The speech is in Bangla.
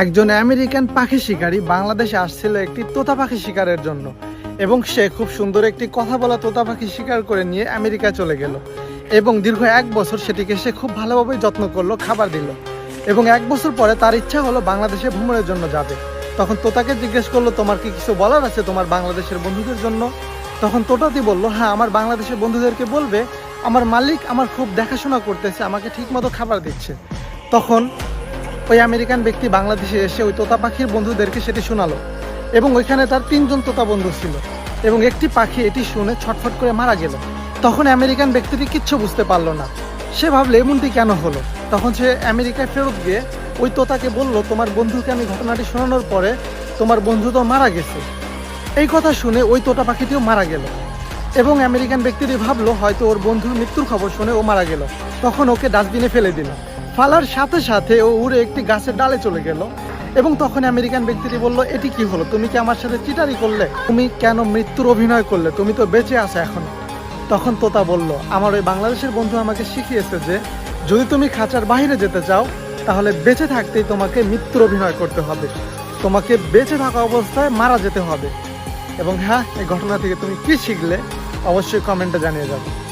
একজন আমেরিকান পাখি শিকারী বাংলাদেশে আসছিল একটি তোতা পাখি শিকারের জন্য এবং সে খুব সুন্দর একটি কথা বলা তোতা পাখি শিকার করে নিয়ে আমেরিকা চলে গেল এবং দীর্ঘ এক বছর সেটিকে সে খুব ভালোভাবে যত্ন করল, খাবার দিল এবং এক বছর পরে তার ইচ্ছা হলো বাংলাদেশে ভ্রমণের জন্য যাবে। তখন তোতাকে জিজ্ঞেস করল, তোমার কি কিছু বলার আছে তোমার বাংলাদেশের বন্ধুদের জন্য? তখন তোতাতি বলল হ্যাঁ আমার বাংলাদেশের বন্ধুদেরকে বলবে, আমার মালিক আমার খুব দেখাশোনা করতেছে, আমাকে ঠিকমতো খাবার দিচ্ছে। তখন ওই আমেরিকান ব্যক্তি বাংলাদেশে এসে ওই তোতা পাখির বন্ধুদেরকে সেটি শোনালো এবং ওইখানে তার তিনজন তোতা বন্ধু ছিল এবং একটি পাখি এটি শুনে ছটফট করে মারা গেল। তখন আমেরিকান ব্যক্তিটি কিচ্ছু বুঝতে পারল না। সে ভাবলে, এমনটি কেন হলো? তখন সে আমেরিকায় ফেরত গিয়ে ওই তোতাকে বলল, তোমার বন্ধুকে আমি ঘটনাটি শোনানোর পরে তোমার বন্ধু তো মারা গেছে। এই কথা শুনে ওই তোতা পাখিটিও মারা গেল এবং আমেরিকান ব্যক্তিটি ভাবলো, হয়তো ওর বন্ধুর মৃত্যুর খবর শুনে ও মারা গেল। তখন ওকে ডাস্টবিনে ফেলে দিল। ফালার সাথে সাথে ও উড়ে একটি গাছের ডালে চলে গেল। এবং তখন আমেরিকান ব্যক্তিটি বলল, এটি কি হলো? তুমি কি আমার সাথে চিটারি করলে? তুমি কেন মৃত্যুর অভিনয় করলে? তুমি তো বেঁচে আছো এখন। তখন তোতা বলল, আমার ওই বাংলাদেশের বন্ধু আমাকে শিখিয়েছে যে, যদি তুমি খাঁচার বাইরে যেতে চাও, তাহলে বেঁচে থাকতেই তোমাকে মৃত্যুর অভিনয় করতে হবে। তোমাকে বেঁচে থাকা অবস্থায় মারা যেতে হবে। এবং হ্যাঁ এই ঘটনা থেকে তুমি কি শিখলে? অবশ্যই কমেন্টে জানিয়ে যাবে।